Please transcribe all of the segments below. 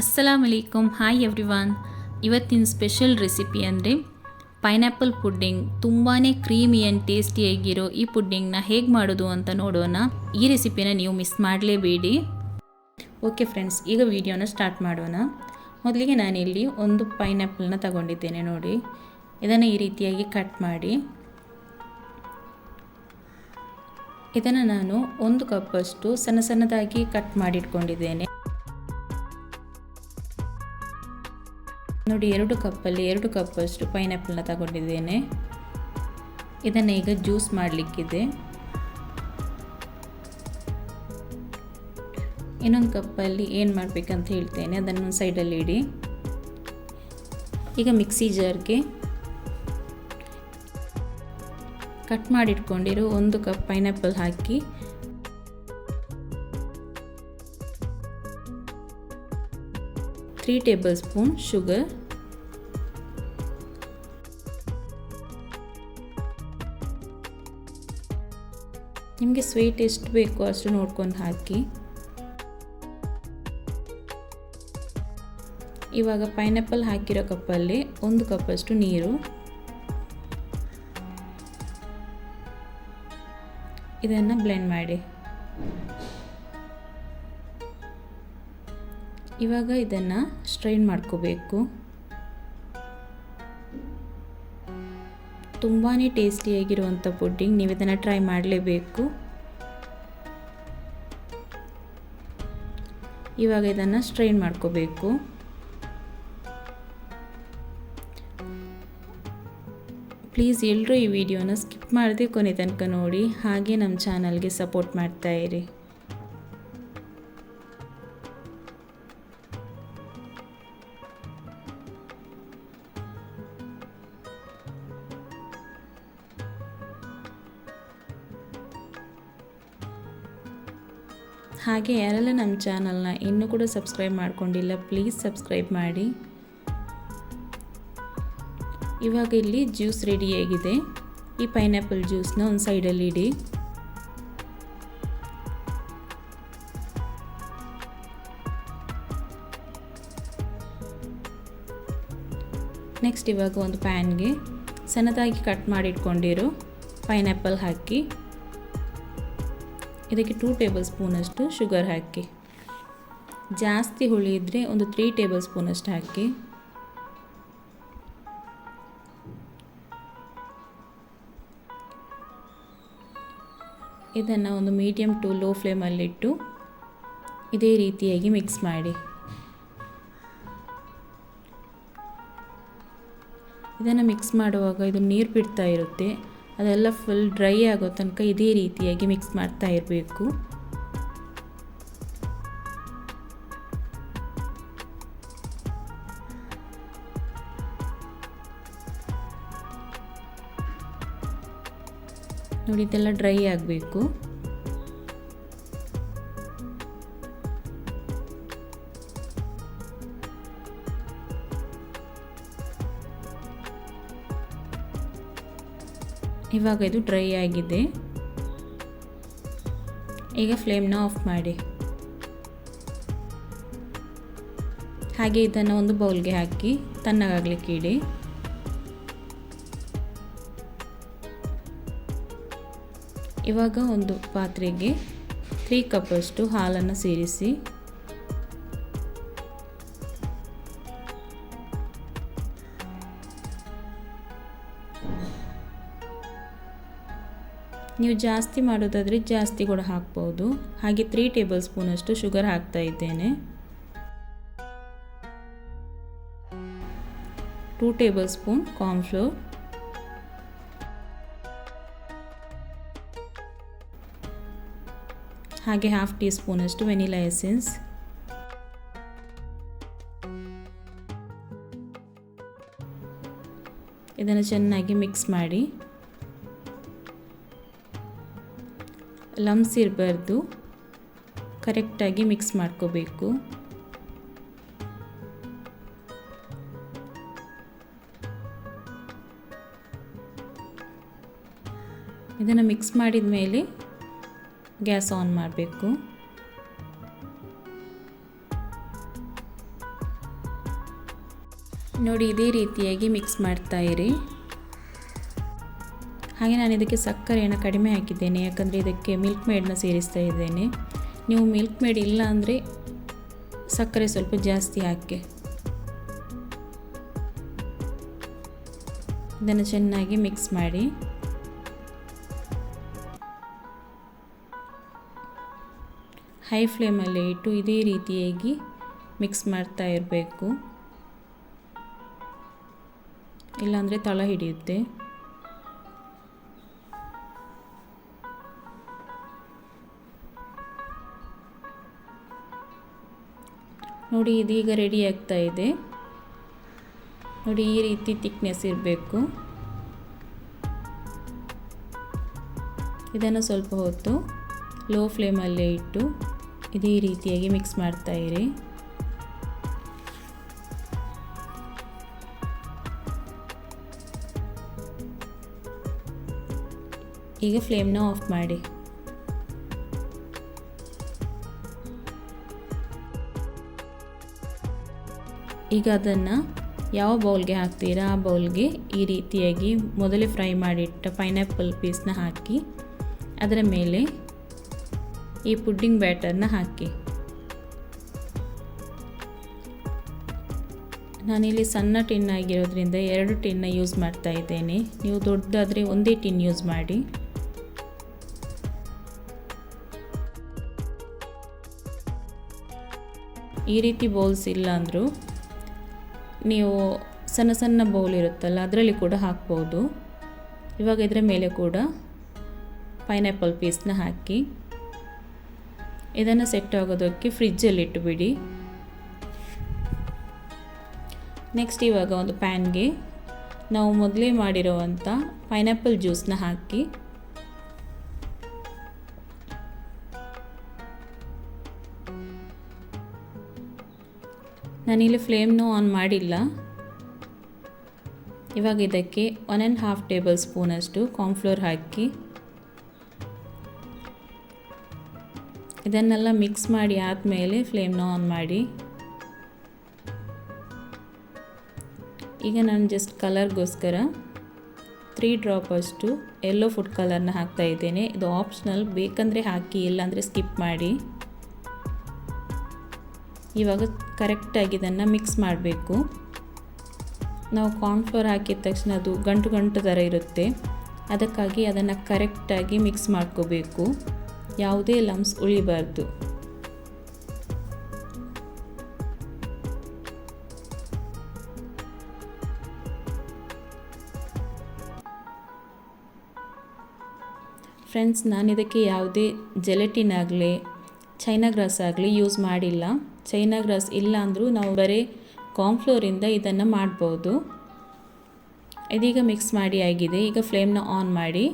ಅಸ್ಸಲಾಮ್ ಅಲೈಕುಮ್ hi everyone ಇವತ್ತಿನ special recipe ಅಂದರೆ ಪೈನಾಪಲ್ ಪುಡ್ಡಿಂಗ್ ತುಂಬಾ ಕ್ರೀಮಿ ಆ್ಯಂಡ್ ಟೇಸ್ಟಿಯಾಗಿರೋ ಈ ಪುಡ್ಡಿಂಗ್ನ ಹೇಗೆ ಮಾಡೋದು ಅಂತ ನೋಡೋಣ. ಈ ರೆಸಿಪಿನ ನೀವು ಮಿಸ್ ಮಾಡಲೇಬೇಡಿ. ಓಕೆ ಫ್ರೆಂಡ್ಸ್ ಈಗ ವಿಡಿಯೋನ ಸ್ಟಾರ್ಟ್ ಮಾಡೋಣ. ಮೊದಲಿಗೆ ನಾನಿಲ್ಲಿ ಒಂದು ಪೈನಾಪಲ್ನ ತಗೊಂಡಿದ್ದೇನೆ ನೋಡಿ. ಇದನ್ನು ಈ ರೀತಿಯಾಗಿ ಕಟ್ ಮಾಡಿ. ಇದನ್ನು ನಾನು ಒಂದು ಕಪ್ಪಷ್ಟು ಸಣ್ಣ ಸಣ್ಣದಾಗಿ ಕಟ್ ಮಾಡಿಟ್ಕೊಂಡಿದ್ದೇನೆ. ನೋಡಿ, ಎರಡು ಕಪ್ಪಲ್ಲಿ, ಎರಡು ಕಪ್ಪಷ್ಟು ಪೈನಾಪಲ್ನ ತಗೊಂಡಿದ್ದೇನೆ. ಇದನ್ನು ಈಗ ಜ್ಯೂಸ್ ಮಾಡಲಿಕ್ಕಿದೆ. ಇನ್ನೊಂದು ಕಪ್ಪಲ್ಲಿ ಏನು ಮಾಡಬೇಕಂತ ಹೇಳ್ತೇನೆ ಅದನ್ನು ಸೈಡಲ್ಲಿ ಇಡಿ. ಈಗ ಮಿಕ್ಸಿ ಜಾರ್ಗೆ ಕಟ್ ಮಾಡಿಟ್ಕೊಂಡಿರೋ ಒಂದು ಕಪ್ ಪೈನಾಪಲ್ ಹಾಕಿ, ತ್ರೀ ಟೇಬಲ್ ಸ್ಪೂನ್ ಶುಗರ್ ನಿಮಗೆ ಸ್ವೀಟ್ ಎಷ್ಟು ಬೇಕೋ ಅಷ್ಟು ನೋಡ್ಕೊಂಡು ಹಾಕಿ. ಇವಾಗ ಪೈನಾಪಲ್ ಹಾಕಿರೋ ಕಪ್ಪಲ್ಲಿ ಒಂದು ಕಪ್ಪಷ್ಟು ನೀರು. ಇದನ್ನು ಬ್ಲೆಂಡ್ ಮಾಡಿ. ಇವಾಗ ಇದನ್ನು ಸ್ಟ್ರೈನ್ ಮಾಡ್ಕೋಬೇಕು. ತುಂಬಾ ಟೇಸ್ಟಿಯಾಗಿರುವಂಥ ಪುಡ್ಡಿಂಗ್ ನೀವು ಇದನ್ನು ಟ್ರೈ ಮಾಡಲೇಬೇಕು. ಇವಾಗ ಇದನ್ನು ಸ್ಟ್ರೈನ್ ಮಾಡ್ಕೋಬೇಕು. ಪ್ಲೀಸ್ ಎಲ್ಲರೂ ಈ ವಿಡಿಯೋನ ಸ್ಕಿಪ್ ಮಾಡದೆ ಕೊನೆ ತನಕ ನೋಡಿ, ಹಾಗೆ ನಮ್ಮ ಚಾನಲ್ಗೆ ಸಪೋರ್ಟ್ ಮಾಡ್ತಾ ಹಾಗೆ ಯಾರೆಲ್ಲ ನಮ್ಮ ಚಾನಲ್ನ ಇನ್ನೂ ಕೂಡ ಸಬ್ಸ್ಕ್ರೈಬ್ ಮಾಡ್ಕೊಂಡಿಲ್ಲ ಪ್ಲೀಸ್ ಸಬ್ಸ್ಕ್ರೈಬ್ ಮಾಡಿ. ಇವಾಗ ಇಲ್ಲಿ ಜ್ಯೂಸ್ ರೆಡಿಯಾಗಿದೆ ಈ ಪೈನಾಪಲ್ ಜ್ಯೂಸ್ನ ಒಂದು ಸೈಡಲ್ಲಿ ಇಡಿ. ನೆಕ್ಸ್ಟ್ ಇವಾಗ ಒಂದು ಪ್ಯಾನ್ಗೆ ಸಣ್ಣದಾಗಿ ಕಟ್ ಮಾಡಿಟ್ಕೊಂಡಿರೋ. ಪೈನಾಪಲ್ ಹಾಕಿ. ಇದಕ್ಕೆ ಟೂ ಟೇಬಲ್ ಸ್ಪೂನಷ್ಟು ಶುಗರ್ ಹಾಕಿ. ಜಾಸ್ತಿ ಹುಳಿ ಇದ್ದರೆ ಒಂದು ತ್ರೀ ಟೇಬಲ್ ಸ್ಪೂನಷ್ಟು ಹಾಕಿ. ಇದನ್ನು ಒಂದು ಮೀಡಿಯಮ್ ಟು ಲೋ ಫ್ಲೇಮಲ್ಲಿಟ್ಟು ಇದೇ ರೀತಿಯಾಗಿ ಮಿಕ್ಸ್ ಮಾಡಿ. ಇದನ್ನು ಮಿಕ್ಸ್ ಮಾಡುವಾಗ ಇದು ನೀರು ಬಿಡ್ತಾ ಇರುತ್ತೆ. ಅದೆಲ್ಲ ಫುಲ್ ಡ್ರೈ ಆಗೋ ತನಕ ಇದೇ ರೀತಿಯಾಗಿ ಮಿಕ್ಸ್ ಮಾಡ್ತಾ ಇರಬೇಕು. ನೋಡಿ ಇದೆಲ್ಲ ಡ್ರೈ ಆಗಬೇಕು. ಇವಾಗ ಇದು ಡ್ರೈ ಆಗಿದೆ. ಈಗ ಫ್ಲೇಮ್ನ ಆಫ್ ಮಾಡಿ. ಹಾಗೆ ಇದನ್ನು ಒಂದು ಬೌಲ್ಗೆ ಹಾಕಿ ತಣ್ಣಗಾಗಲಿಕ್ಕೆ ಇಡಿ ಇವಾಗ ಒಂದು ಪಾತ್ರೆಗೆ ತ್ರೀ ಕಪ್ಪಷ್ಟು ಹಾಲನ್ನು ಸೇರಿಸಿ. ನೀವು ಜಾಸ್ತಿ ಮಾಡೋದಾದರೆ ಜಾಸ್ತಿ ಕೂಡ ಹಾಕ್ಬೋದು. ಹಾಗೆ ತ್ರೀ ಟೇಬಲ್ ಸ್ಪೂನಷ್ಟು ಶುಗರ್ ಹಾಕ್ತಾ ಇದ್ದೇನೆ. ಟೂ ಟೇಬಲ್ ಸ್ಪೂನ್ ಕಾರ್ನ್ಫ್ಲೋರ್ ಹಾಗೆ ಹಾಫ್ ಟೀ ಸ್ಪೂನಷ್ಟು ವೆನಿಲಾ ಎಸೆನ್ಸ್ ಇದನ್ನು ಚೆನ್ನಾಗಿ ಮಿಕ್ಸ್ ಮಾಡಿ. ಲಮ್ಸ್ ಇರಬಾರ್ದು. ಕರೆಕ್ಟಾಗಿ ಮಿಕ್ಸ್ ಮಾಡ್ಕೋಬೇಕು. ಇದನ್ನು ಮಿಕ್ಸ್ ಮಾಡಿದ ಮೇಲೆ ಗ್ಯಾಸ್ ಆನ್ ಮಾಡಬೇಕು. ನೋಡಿ, ಇದೇ ರೀತಿಯಾಗಿ ಮಿಕ್ಸ್ ಮಾಡ್ತಾ ಹಾಗೆ ನಾನು ಇದಕ್ಕೆ ಸಕ್ಕರೆಯನ್ನು ಕಡಿಮೆ ಹಾಕಿದ್ದೇನೆ, ಯಾಕಂದರೆ ಇದಕ್ಕೆ ಮಿಲ್ಕ್ ಮೇಡನ್ನ ಸೇರಿಸ್ತಾ ಇದ್ದೇನೆ. ನೀವು ಮಿಲ್ಕ್ ಮೇಡ್ ಇಲ್ಲ ಅಂದರೆ ಸಕ್ಕರೆ ಸ್ವಲ್ಪ ಜಾಸ್ತಿ ಹಾಕಿ. ಇದನ್ನು ಚೆನ್ನಾಗಿ ಮಿಕ್ಸ್ ಮಾಡಿ. ಹೈ ಫ್ಲೇಮಲ್ಲಿ ಇಟ್ಟು ಇದೇ ರೀತಿಯಾಗಿ ಮಿಕ್ಸ್ ಮಾಡ್ತಾ ಇರಬೇಕು. ಇಲ್ಲಾಂದರೆ ತಳ ಹಿಡಿಯುತ್ತೆ. ನೋಡಿ, ಇದೀಗ ರೆಡಿ ಆಗ್ತಾ ಇದೆ. ನೋಡಿ, ಈ ರೀತಿ ತಿಕ್ನೆಸ್ ಇರಬೇಕು. ಇದನ್ನು ಸ್ವಲ್ಪ ಹೊತ್ತು ಲೋ ಫ್ಲೇಮಲ್ಲೇ ಇಟ್ಟು ಇದೇ ರೀತಿಯಾಗಿ ಮಿಕ್ಸ್ ಮಾಡ್ತಾ ಇರಿ. ಈಗ ಫ್ಲೇಮ್ನ ಆಫ್ ಮಾಡಿ. ಈಗ ಅದನ್ನು ಯಾವ ಬೌಲ್ಗೆ ಹಾಕ್ತೀರಾ? ಆ ಬೌಲ್ಗೆ ಈ ರೀತಿಯಾಗಿ ಮೊದಲೇ ಫ್ರೈ ಮಾಡಿಟ್ಟ ಪೈನಾಪಲ್ ಪೀಸ್ನ ಹಾಕಿ, ಅದರ ಮೇಲೆ ಈ ಪುಡ್ಡಿಂಗ್ ಬ್ಯಾಟರ್ನ ಹಾಕಿ. ನಾನಿಲ್ಲಿ ಸಣ್ಣ ಟಿನ್ ಆಗಿರೋದ್ರಿಂದ ಎರಡು ಟಿನ್ನ ಯೂಸ್ ಮಾಡ್ತಾ ಇದ್ದೇನೆ. ನೀವು ದೊಡ್ಡದಾದರೆ ಒಂದೇ ಟಿನ್ ಯೂಸ್ ಮಾಡಿ. ಈ ರೀತಿ ಬೌಲ್ಸ್ ಇಲ್ಲ ಅಂದರೂ ನೀವು ಸಣ್ಣ ಸಣ್ಣ ಬೌಲ್ ಇರುತ್ತಲ್ಲ, ಅದರಲ್ಲಿ ಕೂಡ ಹಾಕ್ಬೋದು. ಇವಾಗ ಇದರ ಮೇಲೆ ಕೂಡ ಪೈನಾಪಲ್ ಪೀಸ್ನ ಹಾಕಿ, ಇದನ್ನು ಸೆಟ್ ಆಗೋದಕ್ಕೆ ಫ್ರಿಜ್ಜಲ್ಲಿ ಇಟ್ಟುಬಿಡಿ ನೆಕ್ಸ್ಟ್ ಇವಾಗ ಒಂದು ಪ್ಯಾನ್ಗೆ ನಾವು ಮೊದಲೇ ಮಾಡಿರೋವಂಥ ಪೈನಾಪಲ್ ಜ್ಯೂಸನ್ನ ಹಾಕಿ ನಾನಿಲ್ಲಿ ಫ್ಲೇಮ್ನೂ ಆನ್ ಮಾಡಿಲ್ಲ. ಇವಾಗ ಇದಕ್ಕೆ ಒನ್ ಆ್ಯಂಡ್ ಹಾಫ್ ಟೇಬಲ್ ಸ್ಪೂನಷ್ಟು ಕಾರ್ನ್ಫ್ಲೋರ್ ಹಾಕಿ. ಇದನ್ನೆಲ್ಲ ಮಿಕ್ಸ್ ಮಾಡಿ ಆದಮೇಲೆ ಫ್ಲೇಮ್ನ ಆನ್ ಮಾಡಿ. ಈಗ ನಾನು ಜಸ್ಟ್ ಕಲರ್ಗೋಸ್ಕರ ತ್ರೀ ಡ್ರಾಪಷ್ಟು ಎಲ್ಲೋ ಫುಡ್ ಕಲರ್ನ ಹಾಕ್ತಾ ಇದ್ದೇನೆ. ಇದು ಆಪ್ಷನಲ್ ಬೇಕಂದರೆ ಹಾಕಿ, ಇಲ್ಲಾಂದರೆ ಸ್ಕಿಪ್ ಮಾಡಿ. ಇವಾಗ ಕರೆಕ್ಟಾಗಿ ಇದನ್ನು ಮಿಕ್ಸ್ ಮಾಡಬೇಕು. ನಾವು ಕಾರ್ನ್ಫ್ಲೋರ್ ಹಾಕಿದ ತಕ್ಷಣ ಅದು ಗಂಟು ಗಂಟು ಥರ ಇರುತ್ತೆ. ಅದಕ್ಕಾಗಿ ಅದನ್ನು ಕರೆಕ್ಟಾಗಿ ಮಿಕ್ಸ್ ಮಾಡ್ಕೋಬೇಕು. ಯಾವುದೇ ಲಮ್ಸ್ ಉಳಿಬಾರ್ದು. ಫ್ರೆಂಡ್ಸ್ ನಾನು ಇದಕ್ಕೆ ಯಾವುದೇ ಜೆಲೆಟಿನ್ ಆಗಲಿ ಚೈನಾ ಗ್ರಾಸ್ ಆಗಲಿ ಯೂಸ್ ಮಾಡಿಲ್ಲ. ಚೈನಾ ಗ್ರಾಸ್ ಇಲ್ಲ ಅಂದರೂ ನಾವು ಬರೀ ಕಾರ್ನ್ಫ್ಲೋರಿಂದ ಇದನ್ನು ಮಾಡ್ಬೋದು. ಇದೀಗ ಮಿಕ್ಸ್ ಮಾಡಿ ಆಗಿದೆ. ಈಗ ಫ್ಲೇಮ್ನ ಆನ್ ಮಾಡಿ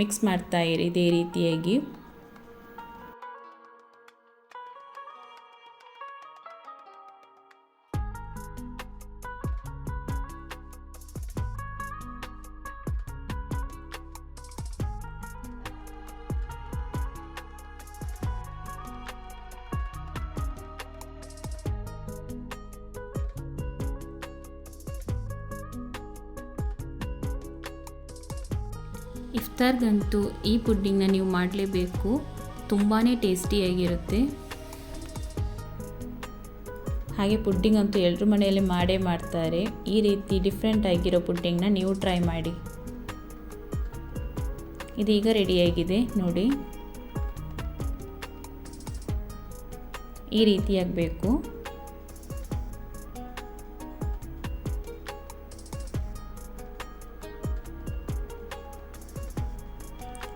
ಮಿಕ್ಸ್ ಮಾಡ್ತಾ ಇರಿ ಇದೇ ರೀತಿಯಾಗಿ. ಇಫ್ತಾರ್ಗಂತೂ ಈ ಪುಡ್ಡಿಂಗ್ನ ನೀವು ಮಾಡಲೇಬೇಕು. ತುಂಬಾ ಟೇಸ್ಟಿಯಾಗಿರುತ್ತೆ ಹಾಗೆ ಪುಡ್ಡಿಂಗ್ ಅಂತೂ ಎಲ್ಲರ ಮನೆಯಲ್ಲಿ ಮಾಡೇ ಮಾಡ್ತಾರೆ. ಈ ರೀತಿ ಡಿಫ್ರೆಂಟ್ ಆಗಿರೋ ಪುಡ್ಡಿಂಗ್ನ ನೀವು ಟ್ರೈ ಮಾಡಿ. ಇದೀಗ ರೆಡಿಯಾಗಿದೆ, ನೋಡಿ. ಈ ರೀತಿಯಾಗಬೇಕು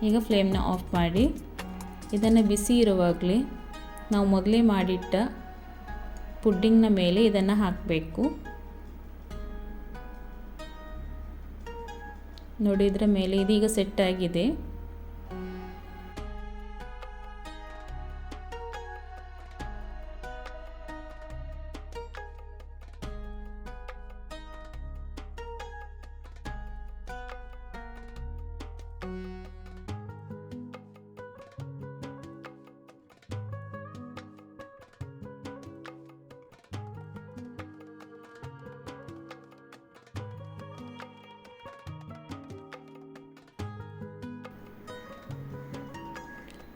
ಈಗ ಫ್ಲೇಮ್ನ ಆಫ್ ಮಾಡಿ. ಇದನ್ನು ಬಿಸಿ ಇರುವಾಗಲೇ ನಾವು ಮೊದಲೇ ಮಾಡಿಟ್ಟ ಪುಡ್ಡಿಂಗ್ನ ಮೇಲೆ ಇದನ್ನು ಹಾಕಬೇಕು. ನೋಡಿ, ಇದರ ಮೇಲೆ ಇದೀಗ ಸೆಟ್ ಆಗಿದೆ.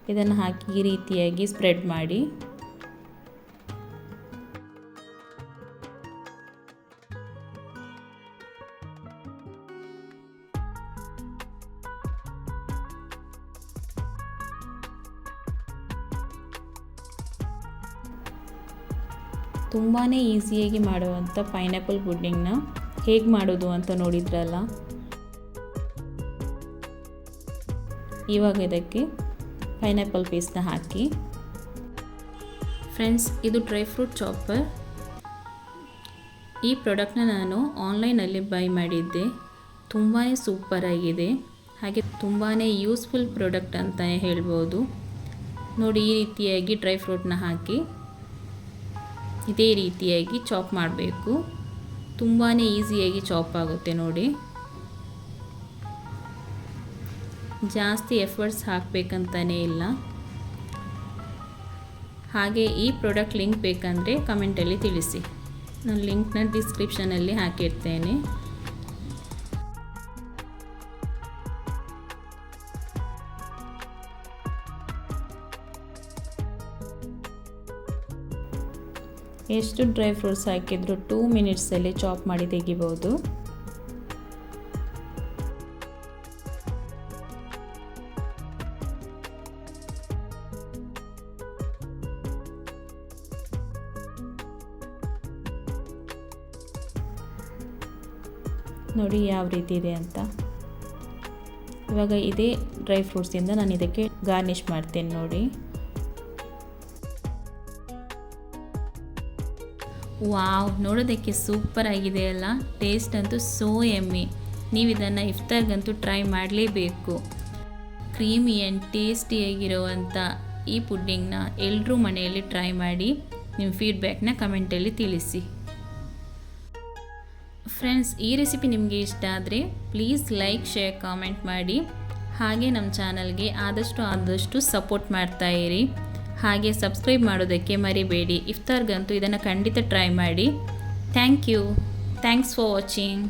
ಇದನ್ನು ಹಾಕಿ ಈ ರೀತಿಯಾಗಿ ಸ್ಪ್ರೆಡ್ ಮಾಡಿ. ತುಂಬಾ ಈಸಿಯಾಗಿ ಮಾಡುವಂಥ ಪೈನಾಪಲ್ ಪುಡ್ಡಿಂಗ್ನ ಹೇಗೆ ಮಾಡೋದು ಅಂತ ನೋಡಿದ್ರಲ್ಲ? ಇವಾಗ ಇದಕ್ಕೆ ಪೈನಾಪಲ್ ಪೇಸ್ಟ್ನ ಹಾಕಿ. ಫ್ರೆಂಡ್ಸ್ ಇದು ಡ್ರೈ ಫ್ರೂಟ್ ಚಾಪರ್ ಈ ಪ್ರಾಡಕ್ಟ್ನ ನಾನು ಆನ್ಲೈನಲ್ಲಿ ಬೈ ಮಾಡಿದ್ದೆ. ತುಂಬಾ ಸೂಪರಾಗಿದೆ ಹಾಗೆ ತುಂಬಾ ಯೂಸ್ಫುಲ್ ಪ್ರಾಡಕ್ಟ್ ಅಂತ ಹೇಳ್ಬೋದು. ನೋಡಿ, ಈ ರೀತಿಯಾಗಿ ಡ್ರೈ ಫ್ರೂಟ್ನ ಹಾಕಿ. ಇದೇ ರೀತಿಯಾಗಿ ಚಾಪ್ ಮಾಡಬೇಕು. ತುಂಬಾ ಈಸಿಯಾಗಿ ಚಾಪ್ ಆಗುತ್ತೆ ನೋಡಿ. ಜಾಸ್ತಿ ಎಫರ್ಟ್ಸ್ ಹಾಕಬೇಕಂತಲೇ ಇಲ್ಲ. ಹಾಗೆ ಈ ಪ್ರಾಡಕ್ಟ್ ಲಿಂಕ್ ಬೇಕಂದರೆ ಕಮೆಂಟಲ್ಲಿ ತಿಳಿಸಿ. ನಾನು ಲಿಂಕ್ನ ಡಿಸ್ಕ್ರಿಪ್ಷನಲ್ಲಿ ಹಾಕಿರ್ತೇನೆ. ಎಷ್ಟು ಡ್ರೈ ಫ್ರೂಟ್ಸ್ ಹಾಕಿದ್ರು ಟೂ ಮಿನಿಟ್ಸಲ್ಲಿ ಚಾಪ್ ಮಾಡಿ ತೆಗಿಬೋದು. ನೋಡಿ ಯಾವ ರೀತಿ ಇದೆ ಅಂತ. ಇವಾಗ ಇದೇ ಡ್ರೈ ಫ್ರೂಟ್ಸಿಂದ ನಾನು ಇದಕ್ಕೆ ಗಾರ್ನಿಷ್ ಮಾಡ್ತೇನೆ ನೋಡಿ. ವಾವ್, ನೋಡೋದಕ್ಕೆ ಸೂಪರ್ ಆಗಿದೆ ಅಲ್ಲ. ಟೇಸ್ಟ್ ಅಂತೂ ಸೋ ಎಮ್ಮಿ. ನೀವು ಇದನ್ನು ಇಫ್ತಾರ್ಗಂತೂ ಟ್ರೈ ಮಾಡಲೇಬೇಕು. ಕ್ರೀಮಿ ಆ್ಯಂಡ್ ಟೇಸ್ಟಿಯಾಗಿರುವಂಥ ಈ ಪುಡ್ಡಿಂಗ್ನ ಎಲ್ಲರೂ ಮನೆಯಲ್ಲಿ ಟ್ರೈ ಮಾಡಿ ನಿಮ್ಮ ಫೀಡ್ಬ್ಯಾಕ್ನ ಕಮೆಂಟಲ್ಲಿ ತಿಳಿಸಿ. ಫ್ರೆಂಡ್ಸ್, ಈ ರೆಸಿಪಿ ನಿಮಗೆ ಇಷ್ಟ ಆದರೆ ಪ್ಲೀಸ್ ಲೈಕ್, ಶೇರ್, ಕಾಮೆಂಟ್ ಮಾಡಿ. ಹಾಗೆ ನಮ್ಮ ಚಾನಲ್ಗೆ ಆದಷ್ಟು ಆದಷ್ಟು ಸಪೋರ್ಟ್ ಮಾಡ್ತಾ ಇರಿ. ಹಾಗೆ ಸಬ್ಸ್ಕ್ರೈಬ್ ಮಾಡೋದಕ್ಕೆ ಮರಿಬೇಡಿ. ಇಫ್ತಾರ್ಗಂತೂ ಇದನ್ನು ಖಂಡಿತ ಟ್ರೈ ಮಾಡಿ. Thank you. Thanks for watching.